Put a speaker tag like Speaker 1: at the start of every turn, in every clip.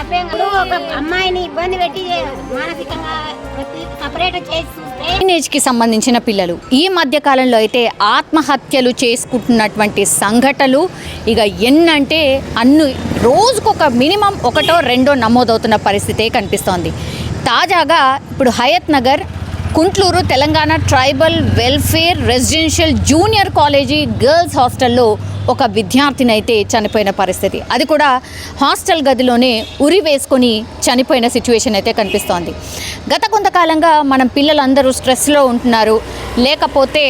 Speaker 1: తప్పేం కాదు. ఒక అమ్మాయిని ఇబ్బంది పెట్టి మానసికంగా సపరేట్ చేసి
Speaker 2: టీనేజ్కి సంబంధించిన పిల్లలు ఈ మధ్య కాలంలో అయితే ఆత్మహత్యలు చేసుకుంటున్నటువంటి సంఘటనలు ఇక ఎన్నంటే అన్ను రోజుకొక మినిమం ఒకటో రెండో నమోదవుతున్న పరిస్థితే కనిపిస్తోంది. తాజాగా ఇప్పుడు Hayat Nagar Kuntloor Telangana tribal welfare residential junior college girls హాస్టల్లో ఒక విద్యార్థిని అయితే చనిపోయిన పరిస్థితి. అది కూడా హాస్టల్ గదిలోనే ఉరి వేసుకొని చనిపోయిన సిచ్యువేషన్ అయితే కనిపిస్తోంది. గత కొంతకాలంగా మనం పిల్లలందరూ స్ట్రెస్లో ఉంటున్నారు. లేకపోతే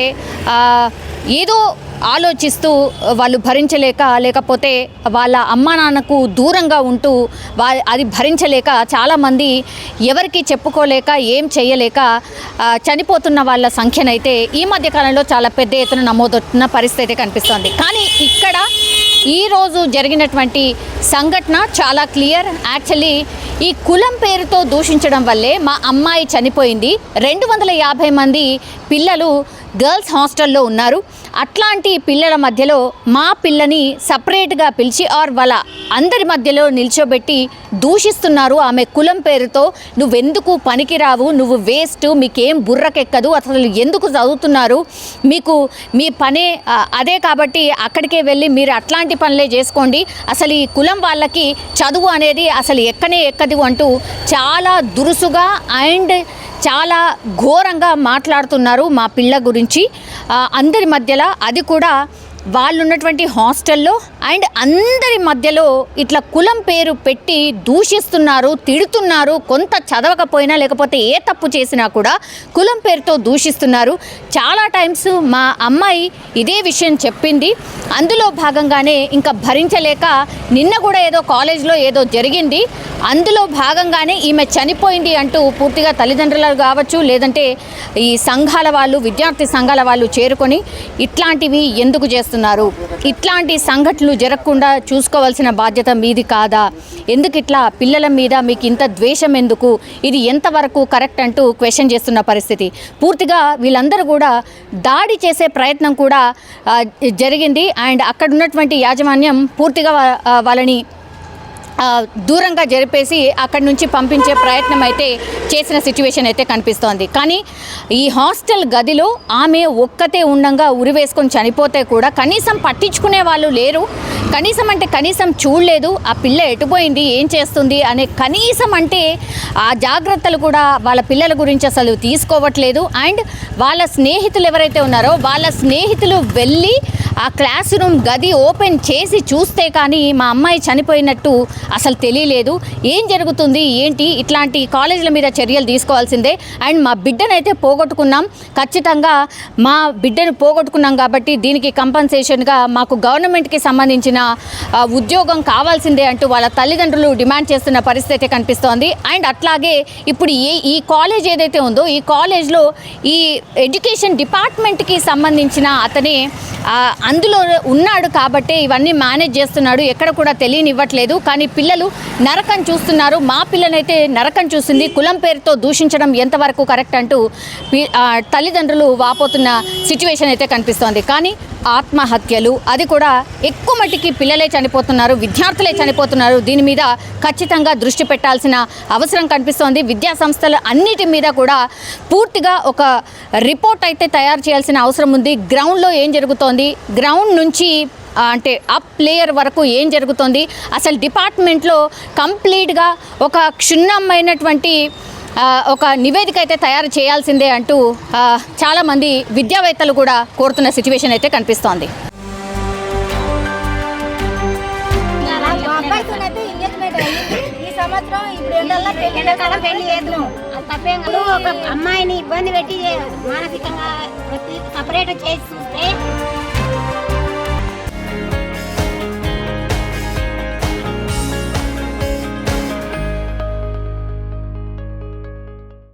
Speaker 2: ఏదో ఆలోచిస్తూ వాళ్ళు భరించలేక లేకపోతే వాళ్ళ అమ్మా నాన్నకు దూరంగా ఉంటూ వా అది భరించలేక చాలామంది ఎవరికి చెప్పుకోలేక ఏం చేయలేక చనిపోతున్న వాళ్ళ సంఖ్యనైతే ఈ మధ్యకాలంలో చాలా పెద్ద ఎత్తున నమోదవుతున్న పరిస్థితి అయితే కనిపిస్తోంది. కానీ ఇక్కడ ఈరోజు జరిగినటువంటి సంఘటన చాలా క్లియర్. యాక్చువల్లీ ఈ కులం పేరుతో దూషించడం వల్లే మా అమ్మాయి చనిపోయింది. రెండు వందల యాభై మంది పిల్లలు గర్ల్స్ హాస్టల్లో ఉన్నారు. అట్లాంటి పిల్లల మధ్యలో మా పిల్లని సపరేట్గా పిలిచి ఆర్ వాళ్ళ అందరి మధ్యలో నిల్చోబెట్టి దూషిస్తున్నారు. ఆమె కులం పేరుతో నువ్వెందుకు పనికిరావు? నువ్వు వేస్ట్ మీకేం బుర్రకెక్కదు? అసలు ఎందుకు చదువుతున్నారు? మీకు మీ పనే అదే కాబట్టి అక్కడికే వెళ్ళి మీరు అట్లాంటి పనులే చేసుకోండి. అసలు ఈ కులం వాళ్ళకి చదువు అనేది అసలు ఎక్కనే ఎక్కదు అంటూ చాలా దురుసుగా అండ్ చాలా ఘోరంగా మాట్లాడుతున్నారు మా పిల్ల గురించి. అందరి మధ్యలో అది కూడా వాళ్ళు ఉన్నటువంటి హాస్టల్లో అండ్ అందరి మధ్యలో ఇట్లా కులం పేరు పెట్టి దూషిస్తున్నారు తిడుతున్నారు కొంత చదవకపోయినా లేకపోతే ఏ తప్పు చేసినా కూడా కులం పేరుతో దూషిస్తున్నారు. చాలా టైమ్స్ మా అమ్మాయి ఇదే విషయం చెప్పింది. అందులో భాగంగానే ఇంకా భరించలేక నిన్న కూడా ఏదో కాలేజ్లో ఏదో జరిగింది. అందులో భాగంగానే ఈమె చనిపోయింది అంటూ పూర్తిగా తల్లిదండ్రులు కావచ్చు లేదంటే ఈ సంఘాల వాళ్ళు విద్యార్థి సంఘాల వాళ్ళు చేరుకొని ఇట్లాంటివి ఎందుకు చేస్తున్నారు ఇట్లాంటి సంఘటనలు జరగకుండా చూసుకోవాల్సిన బాధ్యత మీది కాదా? ఎందుకు ఇట్లా పిల్లల మీద మీకు ఇంత ద్వేషం ఎందుకు? ఇది ఎంతవరకు కరెక్ట్ అంటూ క్వశ్చన్ చేస్తున్న పరిస్థితి. పూర్తిగా వీళ్ళందరూ కూడా దాడి చేసే ప్రయత్నం కూడా జరిగింది. అండ్ అక్కడ ఉన్నటువంటి యాజమాన్యం పూర్తిగా వాళ్ళని దూరంగా జరిపేసి అక్కడి నుంచి పంపించే ప్రయత్నం అయితే చేసిన సిచ్యువేషన్ అయితే కనిపిస్తోంది. కానీ ఈ హాస్టల్ గదిలో ఆమె ఒక్కతే ఉండంగా ఉరి వేసుకొని చనిపోతే కూడా కనీసం పట్టించుకునే వాళ్ళు లేరు. కనీసం అంటే కనీసం చూడలేదు. ఆ పిల్ల ఎటుపోయింది? ఏం చేస్తుంది? అనే కనీసం అంటే ఆ జాగ్రత్తలు కూడా వాళ్ళ పిల్లల గురించి అసలు తీసుకోవట్లేదు. అండ్ వాళ్ళ స్నేహితులు ఎవరైతే ఉన్నారో వాళ్ళ స్నేహితులు వెళ్ళి ఆ క్లాస్ రూమ్ గది ఓపెన్ చేసి చూస్తే కానీ మా అమ్మాయి చనిపోయినట్టు అసలు తెలియలేదు. ఏం జరుగుతుంది? ఏంటి? ఇట్లాంటి కాలేజీల మీద చర్యలు తీసుకోవాల్సిందే. అండ్ మా బిడ్డనైతే పోగొట్టుకున్నాం. ఖచ్చితంగా మా బిడ్డను పోగొట్టుకున్నాం కాబట్టి దీనికి కంపన్సేషన్గా మాకు గవర్నమెంట్కి సంబంధించిన ఉద్యోగం కావాల్సిందే అంటూ వాళ్ళ తల్లిదండ్రులు డిమాండ్ చేస్తున్న పరిస్థితి కనిపిస్తోంది. అండ్ అట్లాగే ఇప్పుడు ఏ ఈ కాలేజ్ ఏదైతే ఉందో ఈ కాలేజ్లో ఈ ఎడ్యుకేషన్ డిపార్ట్మెంట్కి సంబంధించిన అతనే అందులో ఉన్నాడు కాబట్టే ఇవన్నీ మేనేజ్ చేస్తున్నాడు. ఎక్కడ కూడా తెలియనివ్వట్లేదు. కానీ పిల్లలు నరకం చూస్తున్నారు. మా పిల్లనైతే నరకం చూసింది. కులం పేరుతో దూషించడం ఎంతవరకు కరెక్ట్ అంటూ తల్లిదండ్రులు వాపోతున్న సిచ్యువేషన్ అయితే కనిపిస్తోంది. కానీ ఆత్మహత్యలు. అది కూడా ఎక్కువ మట్టికి పిల్లలే చనిపోతున్నారు విద్యార్థులే చనిపోతున్నారు. దీని మీద ఖచ్చితంగా దృష్టి పెట్టాల్సిన అవసరం కనిపిస్తోంది. విద్యా సంస్థలు అన్నిటి మీద కూడా పూర్తిగా ఒక రిపోర్ట్ అయితే తయారు చేయాల్సిన అవసరం ఉంది. గ్రౌండ్లో ఏం జరుగుతోంది? గ్రౌండ్ నుంచి అంటే అప్ లేయర్ వరకు ఏం జరుగుతోంది? అసలు డిపార్ట్మెంట్లో కంప్లీట్గా ఒక క్షుణ్ణమైనటువంటి ఒక నివేదిక అయితే తయారు చేయాల్సిందే అంటూ చాలామంది విద్యావేత్తలు కూడా కోరుతున్న సిచ్యువేషన్ అయితే కనిపిస్తోంది.
Speaker 3: సంవత్సరం ఇప్పుడు పెళ్ళి
Speaker 1: ఎండాకాలం పెళ్ళి ఒక అమ్మాయిని ఇబ్బంది పెట్టి మానసికంగా సపరేట్ చేసి చూస్తే